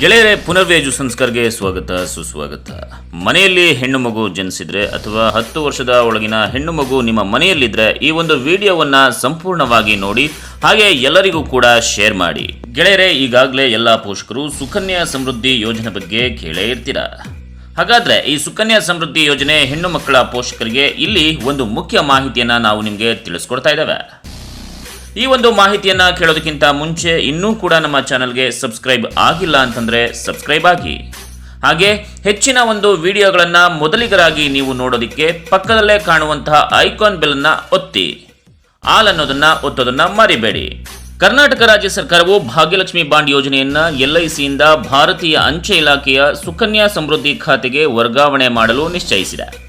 ಗೆಳೆಯರೆ, ಪುನರ್ವೇಜು ಸಂಸ್ಕರ್ಗೆ ಸ್ವಾಗತ, ಸುಸ್ವಾಗತ. ಮನೆಯಲ್ಲಿ ಹೆಣ್ಣು ಮಗು ಜನಿಸಿದ್ರೆ ಅಥವಾ ಹತ್ತು ವರ್ಷದ ಒಳಗಿನ ಹೆಣ್ಣು ಮಗು ನಿಮ್ಮ ಮನೆಯಲ್ಲಿದ್ರೆ ಈ ಒಂದು ವಿಡಿಯೋವನ್ನ ಸಂಪೂರ್ಣವಾಗಿ ನೋಡಿ, ಹಾಗೆ ಎಲ್ಲರಿಗೂ ಕೂಡ ಶೇರ್ ಮಾಡಿ. ಗೆಳೆಯರೆ, ಈಗಾಗಲೇ ಎಲ್ಲ ಪೋಷಕರು ಸುಕನ್ಯಾ ಸಮೃದ್ಧಿ ಯೋಜನೆ ಬಗ್ಗೆ ಕೇಳೇ ಇರ್ತೀರಾ? ಹಾಗಾದ್ರೆ ಈ ಸುಕನ್ಯಾ ಸಮೃದ್ಧಿ ಯೋಜನೆ ಹೆಣ್ಣು ಮಕ್ಕಳ ಪೋಷಕರಿಗೆ ಇಲ್ಲಿ ಒಂದು ಮುಖ್ಯ ಮಾಹಿತಿಯನ್ನ ನಾವು ನಿಮಗೆ ತಿಳಿಸ್ಕೊಡ್ತಾ ಇದ್ದೇವೆ. ಈ ಒಂದು ಮಾಹಿತಿಯನ್ನ ಕೇಳೋದಕ್ಕಿಂತ ಮುಂಚೆ ಇನ್ನೂ ಕೂಡ ನಮ್ಮ ಚಾನಲ್ಗೆ ಸಬ್ಸ್ಕ್ರೈಬ್ ಆಗಿಲ್ಲ ಅಂತಂದ್ರೆ ಸಬ್ಸ್ಕ್ರೈಬ್ ಆಗಿ. ಹಾಗೆ ಹೆಚ್ಚಿನ ಒಂದು ವಿಡಿಯೋಗಳನ್ನು ಮೊದಲಿಗರಾಗಿ ನೀವು ನೋಡೋದಕ್ಕೆ ಪಕ್ಕದಲ್ಲೇ ಕಾಣುವಂತಹ ಐಕಾನ್ ಬೆಲ್ ಅನ್ನ ಒತ್ತಿ. ಆಲ್ ಅನ್ನೋದನ್ನ ಒತ್ತೋದನ್ನ ಮರಿಬೇಡಿ. ಕರ್ನಾಟಕ ರಾಜ್ಯ ಸರ್ಕಾರವು ಭಾಗ್ಯಲಕ್ಷ್ಮಿ ಬಾಂಡ್ ಯೋಜನೆಯನ್ನ ಎಲ್ಐಸಿಯಿಂದ ಭಾರತೀಯ ಅಂಚೆ ಇಲಾಖೆಯ ಸುಕನ್ಯಾ ಸಮೃದ್ಧಿ ಖಾತೆಗೆ ವರ್ಗಾವಣೆ ಮಾಡಲು ನಿಶ್ಚಯಿಸಿದೆ.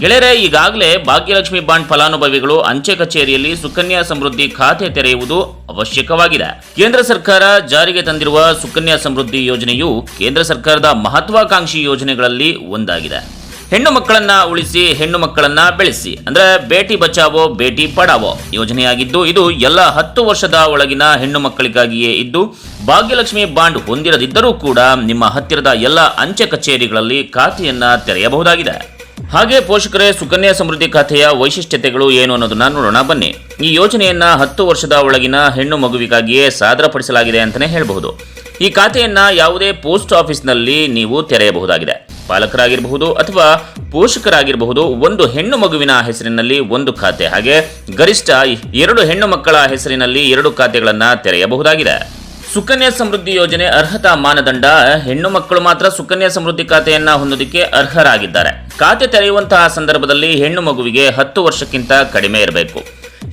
ಗೆಳೆಯರೆ, ಈಗಾಗಲೇ ಭಾಗ್ಯಲಕ್ಷ್ಮಿ ಬಾಂಡ್ ಫಲಾನುಭವಿಗಳು ಅಂಚೆ ಕಚೇರಿಯಲ್ಲಿ ಸುಕನ್ಯಾ ಸಮೃದ್ಧಿ ಖಾತೆ ತೆರೆಯುವುದು ಅವಶ್ಯಕವಾಗಿದೆ. ಕೇಂದ್ರ ಸರ್ಕಾರ ಜಾರಿಗೆ ತಂದಿರುವ ಸುಕನ್ಯಾ ಸಮೃದ್ಧಿ ಯೋಜನೆಯು ಕೇಂದ್ರ ಸರ್ಕಾರದ ಮಹತ್ವಾಕಾಂಕ್ಷಿ ಯೋಜನೆಗಳಲ್ಲಿ ಒಂದಾಗಿದೆ. ಹೆಣ್ಣು ಮಕ್ಕಳನ್ನ ಉಳಿಸಿ, ಹೆಣ್ಣು ಮಕ್ಕಳನ್ನ ಬೆಳೆಸಿ, ಅಂದ್ರೆ ಬೇಟಿ ಬಚಾವೋ, ಬೇಟಿ ಪಡಾವೋ ಯೋಜನೆಯಾಗಿದ್ದು, ಇದು ಎಲ್ಲ ಹತ್ತು ವರ್ಷದ ಒಳಗಿನ ಹೆಣ್ಣು ಮಕ್ಕಳಿಗಾಗಿಯೇ ಇದ್ದು, ಭಾಗ್ಯಲಕ್ಷ್ಮಿ ಬಾಂಡ್ ಹೊಂದಿರದಿದ್ದರೂ ಕೂಡ ನಿಮ್ಮ ಹತ್ತಿರದ ಎಲ್ಲ ಅಂಚೆ ಕಚೇರಿಗಳಲ್ಲಿ ಖಾತೆಯನ್ನ ತೆರೆಯಬಹುದಾಗಿದೆ. ಹಾಗೆ ಪೋಷಕರೇ, ಸುಕನ್ಯಾ ಸಮೃದ್ಧಿ ಖಾತೆಯ ವೈಶಿಷ್ಟ್ಯತೆಗಳು ಏನು ಅನ್ನೋದನ್ನ ನೋಡೋಣ. ಬನ್ನಿ. ಈ ಯೋಜನೆಯನ್ನ ಹತ್ತು ವರ್ಷದ ಒಳಗಿನ ಹೆಣ್ಣು ಮಗುವಿಗಾಗಿಯೇ ಸಾದರಪಡಿಸಲಾಗಿದೆ ಅಂತಲೇ ಹೇಳಬಹುದು. ಈ ಖಾತೆಯನ್ನ ಯಾವುದೇ ಪೋಸ್ಟ್ ಆಫೀಸ್ನಲ್ಲಿ ನೀವು ತೆರೆಯಬಹುದಾಗಿದೆ. ಪಾಲಕರಾಗಿರಬಹುದು ಅಥವಾ ಪೋಷಕರಾಗಿರಬಹುದು, ಒಂದು ಹೆಣ್ಣು ಮಗುವಿನ ಹೆಸರಿನಲ್ಲಿ ಒಂದು ಖಾತೆ. ಹಾಗೆ ಗರಿಷ್ಠ ಎರಡು ಹೆಣ್ಣು ಮಕ್ಕಳ ಹೆಸರಿನಲ್ಲಿ ಎರಡು ಖಾತೆಗಳನ್ನು ತೆರೆಯಬಹುದಾಗಿದೆ. ಸುಕನ್ಯಾ ಸಮೃದ್ಧಿ ಯೋಜನೆ ಅರ್ಹತಾ ಮಾನದಂಡ. ಹೆಣ್ಣು ಮಕ್ಕಳು ಮಾತ್ರ ಸುಕನ್ಯಾ ಸಮೃದ್ಧಿ ಖಾತೆಯನ್ನ ಹೊಂದೋದಕ್ಕೆ ಅರ್ಹರಾಗಿದ್ದಾರೆ. ಖಾತೆ ತೆರೆಯುವಂತಹ ಸಂದರ್ಭದಲ್ಲಿ ಹೆಣ್ಣು ಮಗುವಿಗೆ ಹತ್ತು ವರ್ಷಕ್ಕಿಂತ ಕಡಿಮೆ ಇರಬೇಕು.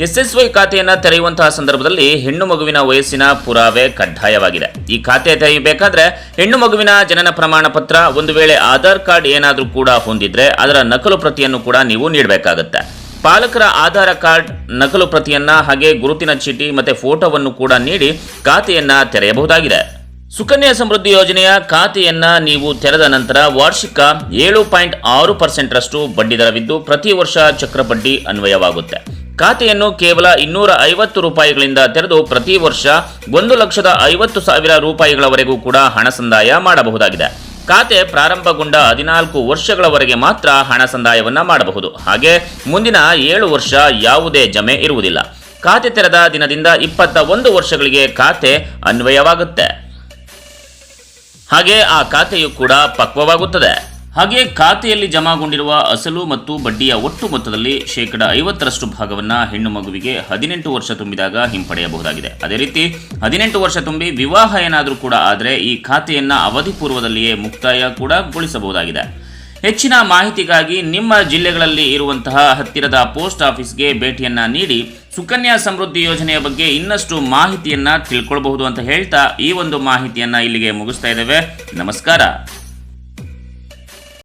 ಎಸ್ಎಸ್ವೈ ಖಾತೆಯನ್ನ ತೆರೆಯುವಂತಹ ಸಂದರ್ಭದಲ್ಲಿ ಹೆಣ್ಣು ಮಗುವಿನ ವಯಸ್ಸಿನ ಪುರಾವೆ ಕಡ್ಡಾಯವಾಗಿದೆ. ಈ ಖಾತೆ ತೆರೆಯಬೇಕಾದ್ರೆ ಹೆಣ್ಣು ಮಗುವಿನ ಜನನ ಪ್ರಮಾಣ ಪತ್ರ, ಒಂದು ವೇಳೆ ಆಧಾರ್ ಕಾರ್ಡ್ ಏನಾದರೂ ಕೂಡ ಹೊಂದಿದ್ರೆ ಅದರ ನಕಲು ಪ್ರತಿಯನ್ನು ಕೂಡ ನೀವು ನೀಡಬೇಕಾಗತ್ತೆ. ಪಾಲಕರ ಆಧಾರ ಕಾರ್ಡ್ ನಕಲು ಪ್ರತಿಯನ್ನ ಹಾಗೆ ಗುರುತಿನ ಚೀಟಿ ಮತ್ತೆ ಫೋಟೋವನ್ನು ಕೂಡ ನೀಡಿ ಖಾತೆಯನ್ನ ತೆರೆಯಬಹುದಾಗಿದೆ. ಸುಕನ್ಯಾ ಸಮೃದ್ಧಿ ಯೋಜನೆಯ ಖಾತೆಯನ್ನ ನೀವು ತೆರೆದ ನಂತರ ವಾರ್ಷಿಕ ಏಳು ಪಾಯಿಂಟ್ ಆರು ಪರ್ಸೆಂಟ್ರಷ್ಟು ಬಡ್ಡಿ ದರವಿದ್ದು ಪ್ರತಿ ವರ್ಷ ಚಕ್ರ ಬಡ್ಡಿ ಅನ್ವಯವಾಗುತ್ತೆ. ಖಾತೆಯನ್ನು ಕೇವಲ ಇನ್ನೂರ ಐವತ್ತು ರೂಪಾಯಿಗಳಿಂದ ತೆರೆದು ಪ್ರತಿ ವರ್ಷ ಒಂದು ಲಕ್ಷದ ಐವತ್ತು ಸಾವಿರ ರೂಪಾಯಿಗಳವರೆಗೂ ಕೂಡ ಹಣ ಸಂದಾಯ ಮಾಡಬಹುದಾಗಿದೆ. ಖಾತೆ ಪ್ರಾರಂಭಗೊಂಡ ಹದಿನಾಲ್ಕು ವರ್ಷಗಳವರೆಗೆ ಮಾತ್ರ ಹಣ ಸಂದಾಯವನ್ನ ಮಾಡಬಹುದು. ಹಾಗೆ ಮುಂದಿನ ಏಳು ವರ್ಷ ಯಾವುದೇ ಜಮೆ ಇರುವುದಿಲ್ಲ. ಖಾತೆ ತೆರೆದ ದಿನದಿಂದ ಇಪ್ಪತ್ತ ಒಂದು ವರ್ಷಗಳಿಗೆ ಖಾತೆ ಅನ್ವಯವಾಗುತ್ತೆ. ಹಾಗೆ ಆ ಖಾತೆಯು ಕೂಡ ಪಕ್ವವಾಗುತ್ತದೆ. ಹಾಗೆ ಖಾತೆಯಲ್ಲಿ ಜಮಾಗೊಂಡಿರುವ ಅಸಲು ಮತ್ತು ಬಡ್ಡಿಯ ಒಟ್ಟು ಮೊತ್ತದಲ್ಲಿ ಶೇಕಡ ಐವತ್ತರಷ್ಟು ಭಾಗವನ್ನು ಹೆಣ್ಣು ಮಗುವಿಗೆ ಹದಿನೆಂಟು ವರ್ಷ ತುಂಬಿದಾಗ ಹಿಂಪಡೆಯಬಹುದಾಗಿದೆ. ಅದೇ ರೀತಿ ಹದಿನೆಂಟು ವರ್ಷ ತುಂಬಿ ವಿವಾಹ ಏನಾದರೂ ಕೂಡ ಆದರೆ ಈ ಖಾತೆಯನ್ನು ಅವಧಿ ಪೂರ್ವದಲ್ಲಿಯೇ ಮುಕ್ತಾಯ ಕೂಡ ಗೊಳಿಸಬಹುದಾಗಿದೆ. ಹೆಚ್ಚಿನ ಮಾಹಿತಿಗಾಗಿ ನಿಮ್ಮ ಜಿಲ್ಲೆಗಳಲ್ಲಿ ಇರುವಂತಹ ಹತ್ತಿರದ ಪೋಸ್ಟ್ ಆಫೀಸ್ಗೆ ಭೇಟಿಯನ್ನ ನೀಡಿ ಸುಕನ್ಯಾ ಸಮೃದ್ಧಿ ಯೋಜನೆಯ ಬಗ್ಗೆ ಇನ್ನಷ್ಟು ಮಾಹಿತಿಯನ್ನ ತಿಳ್ಕೊಳ್ಬಹುದು ಅಂತ ಹೇಳ್ತಾ ಈ ಒಂದು ಮಾಹಿತಿಯನ್ನ ಇಲ್ಲಿಗೆ ಮುಗಿಸ್ತಾ ಇದ್ದೇವೆ. ನಮಸ್ಕಾರ.